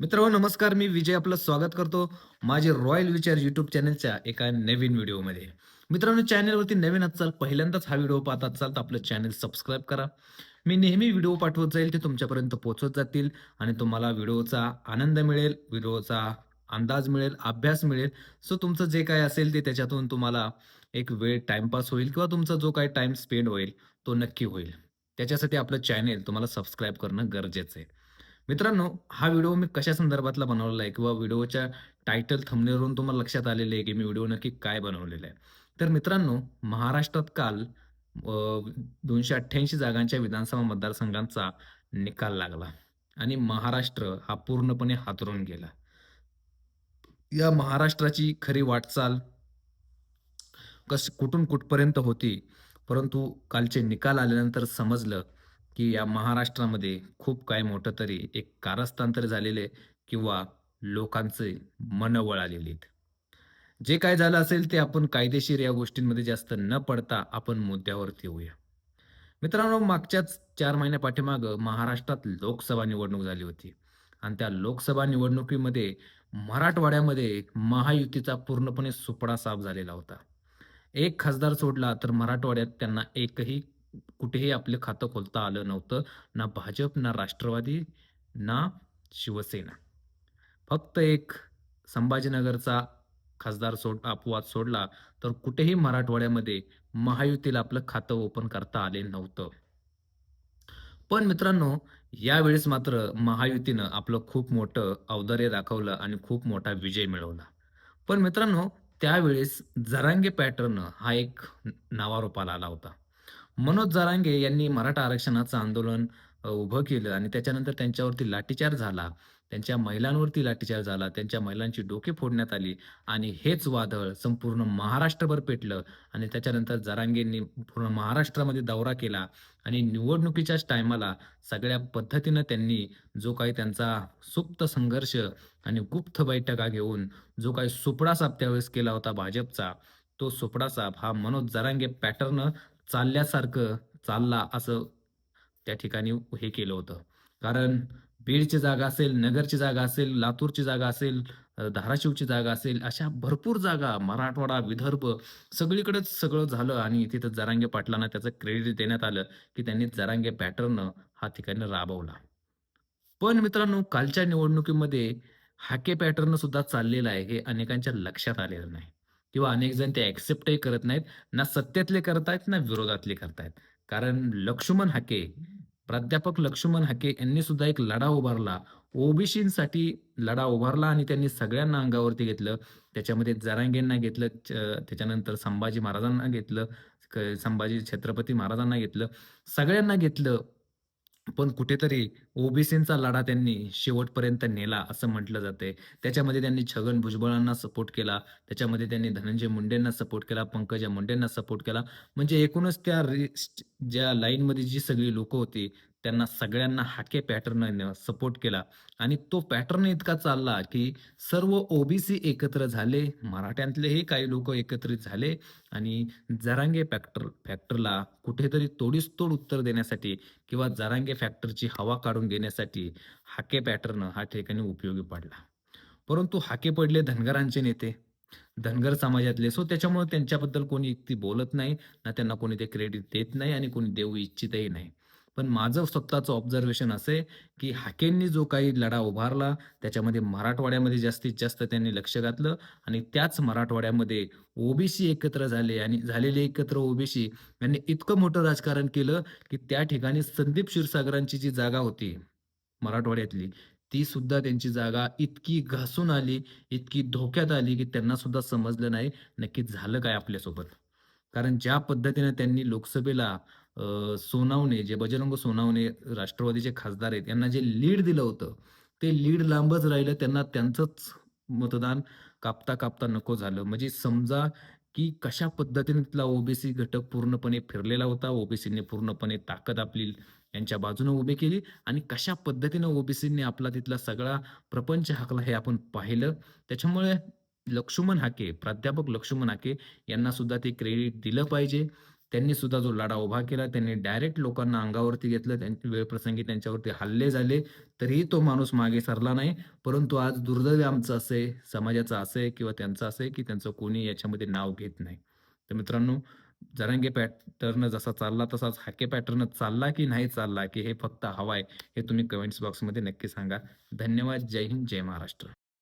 मित्र नमस्कार. मी विजय आपलं स्वागत करतो माझे रॉयल विचार यूट्यूब चॅनलच्या एका नवीन व्हिडिओमध्ये. मित्रांनो चॅनलवरती नवीन असाल पहिल्यांदाच हा व्हिडिओ पाहत असाल तर आपलं चॅनल सबस्क्राईब करा. मी नेहमी व्हिडिओ पाठवत जाईल ते तुमच्यापर्यंत पोहोचत जातील आणि तुम्हाला व्हिडिओचा आनंद मिळेल व्हिडिओचा अंदाज मिळेल अभ्यास मिळेल. सो तुमचं जे काय असेल ते त्याच्यातून तुम्हाला एक वेळ टाइमपास होईल किंवा तुमचा जो काही टाइम स्पेंड होईल तो नक्की होईल. त्याच्यासाठी आपलं चॅनेल तुम्हाला सबस्क्राईब करणं गरजेचं आहे. मित्रांनो हा व्हिडिओ मी कशा संदर्भातला बनवलेला आहे किंवा व्हिडिओच्या टायटल थंबनेलवरून तुम्हाला लक्षात आलेलं आहे की मी व्हिडिओ नक्की काय बनवलेला आहे? तर मित्रांनो महाराष्ट्रात काल दोनशे अठ्ठ्याऐंशी जागांच्या विधानसभा मतदारसंघांचा निकाल लागला आणि महाराष्ट्र हा पूर्णपणे हातरून गेला. या महाराष्ट्राची खरी वाटचाल कस कुठून कुठपर्यंत होती? परंतु कालचे निकाल आल्यानंतर समजलं की या महाराष्ट्रामध्ये खूप काय मोठं तरी एक कारस्थांतर झालेले किंवा लोकांचे मन वळालेले आहेत. जे काय झालं असेल ते आपण कायदेशीर या गोष्टींमध्ये जास्त न पडता आपण मुद्द्यावरती येऊया मित्रांनो मागच्याच चार महिन्यापाठीमागं महाराष्ट्रात लोकसभा निवडणूक झाली होती. आणि त्या लोकसभा निवडणुकीमध्ये मराठवाड्यामध्ये महायुतीचा पूर्णपणे सुपडा साफ झालेला होता. एक खासदार सोडला तर मराठवाड्यात त्यांना एकही कुठेही आपलं खातं खोलता आलं नव्हतं. ना भाजप ना राष्ट्रवादी ना शिवसेना. फक्त एक संभाजीनगरचा खासदार सोड अपवाद सोडला तर कुठेही मराठवाड्यामध्ये महायुतीला आपलं खातं ओपन करता आले नव्हतं. पण मित्रांनो यावेळेस मात्र महायुतीनं आपलं खूप मोठं औदार्य दाखवलं आणि खूप मोठा विजय मिळवला. पण मित्रांनो त्यावेळेस जरांगे पॅटर्न हा एक नावारूपाला आला होता. मनोज जरांगे यांनी मराठा आरक्षणाचं आंदोलन उभं केलं आणि त्याच्यानंतर त्यांच्यावरती लाठीचार झाला. त्यांच्या महिलांवरती लाठीचार झाला. त्यांच्या महिलांची डोके फोडण्यात आली आणि हेच वादळ संपूर्ण महाराष्ट्रभर पेटलं आणि त्याच्यानंतर जरांगेंनी पूर्ण महाराष्ट्रामध्ये दौरा केला आणि निवडणुकीच्याच टायमाला सगळ्या पद्धतीनं त्यांनी जो काही त्यांचा सुप्त संघर्ष आणि गुप्त बैठका घेऊन जो काही सुपडासाप त्यावेळेस केला होता भाजपचा, तो सुपडासाप हा मनोज जरांगे पॅटर्न चालल्यासारखं चालला असं त्या ठिकाणी हे केलं होतं. कारण बीडची जागा असेल, नगरची जागा असेल, लातूरची जागा असेल, धाराशिवची जागा असेल, अशा भरपूर जागा मराठवाडा, विदर्भ सगळीकडेच सगळं झालं आणि तिथं जरांगे पाटलांना त्याचं क्रेडिट देण्यात आलं, की त्यांनी जरांगे पॅटर्न हा ठिकाणी राबवला. पण मित्रांनो कालच्या निवडणुकीमध्ये हाके पॅटर्न सुद्धा चाललेला आहे हे अनेकांच्या लक्षात आलेलं नाही किंवा अनेक जण ते ॲक्सेप्टही करत नाहीत. ना सत्तेतले करतायत ना विरोधातले करतायत. कारण लक्ष्मण हाके, प्राध्यापक लक्ष्मण हाके यांनी सुद्धा एक लढा उभारला. ओबीसींसाठी लढा उभारला आणि त्यांनी सगळ्यांना अंगावरती घेतलं. त्याच्यामध्ये जरांगेंना घेतलं, च त्याच्यानंतर संभाजी महाराजांना घेतलं, संभाजी छत्रपती महाराजांना घेतलं. सगळ्यांना घेतलं. पण कुठेतरी ओबीसींचा लढा त्यांनी शेवटपर्यंत नेला असं म्हटलं जाते त्याच्यामध्ये त्यांनी छगन भुजबळांना सपोर्ट केला. त्याच्यामध्ये त्यांनी धनंजय मुंडेंना सपोर्ट केला, पंकजा मुंडेंना सपोर्ट केला. म्हणजे एकूणच त्या रिस्ट ज्या लाईनमध्ये जी सगळी लोकं होती, त्यांना सगळ्यांना हाके पॅटर्ननं सपोर्ट केला आणि तो पॅटर्न इतका चालला, की सर्व ओबीसी एकत्र झाले. मराठ्यांतलेही काही लोक एकत्रित झाले आणि जरांगे फॅक्टर फॅक्टरला कुठेतरी तोडीस तोड उत्तर देण्यासाठी किंवा जरांगे फॅक्टरची हवा काढून घेण्यासाठी हाके पॅटर्न हा ठिकाणी उपयोगी पडला. परंतु हाके पडले धनगरांचे नेते, धनगर समाजातले. सो त्याच्यामुळे त्यांच्याबद्दल कोणी इतकी बोलत नाही, ना त्यांना कोणी ते क्रेडिट देत नाही आणि कोणी देऊ इच्छितही नाही. पण माझं स्वतःचं ऑब्झर्वेशन असं आहे, की हाकेंनी जो काही लढा उभारला, त्याच्यामध्ये मराठवाड्यामध्ये जास्तीत जास्त त्यांनी लक्ष घातलं आणि त्याच मराठवाड्यामध्ये ओबीसी एकत्र झाले आणि झालेले एकत्र ओबीसी यांनी इतकं मोठं राजकारण केलं, की त्या ठिकाणी संदीप क्षीरसागरांची जी जागा होती मराठवाड्यातली, ती सुद्धा त्यांची जागा इतकी घासून आली, इतकी धोक्यात आली, की त्यांना सुद्धा समजलं नाही नक्की झालं काय आपल्यासोबत. कारण ज्या पद्धतीने त्यांनी लोकसभेला सोनावणे जे बजरंग सोनावणे राष्ट्रवादीचे खासदार आहेत, यांना जे लीड दिलं होतं, ते लीड लांबच राहिलं. त्यांना त्यांचंच मतदान कापता-कापता नको झालं. म्हणजे समजा की कशा पद्धतीने तिथला ओबीसी घटक पूर्णपणे फिरलेला होता. ओबीसीने पूर्णपणे ताकद आपली यांच्या बाजूने उभी केली आणि कशा पद्धतीने ओबीसीने आपला तिथला सगळा प्रपंच हाकला हे आपण पाहिलं. त्याच्यामुळे लक्ष्मण हाके, प्राध्यापक लक्ष्मण हाके यांना सुद्धा ते क्रेडिट दिलं पाहिजे. त्यांनी सुद्धा जो लढा उभा केला त्यांनी डायरेक्ट लोकांना अंगावरती घेतलं त्यांची वेळप्रसंगी त्यांच्यावरती हल्ले झाले तरीही तो माणूस मागे सरला नाही. परंतु आज दुर्दैव आमचं असं आहे समाजाचं असं आहे किंवा त्यांचं असं आहे की त्यांचं कोणी याच्यामध्ये नाव घेत नाही. तर मित्रांनो जरांगे पॅटर्न जसा चालला तसाच हाके पॅटर्न चालला की नाही चालला की हे फक्त हवाय आहे हे तुम्ही कमेंट्स बॉक्समध्ये नक्की सांगा. धन्यवाद. जय हिंद जय महाराष्ट्र.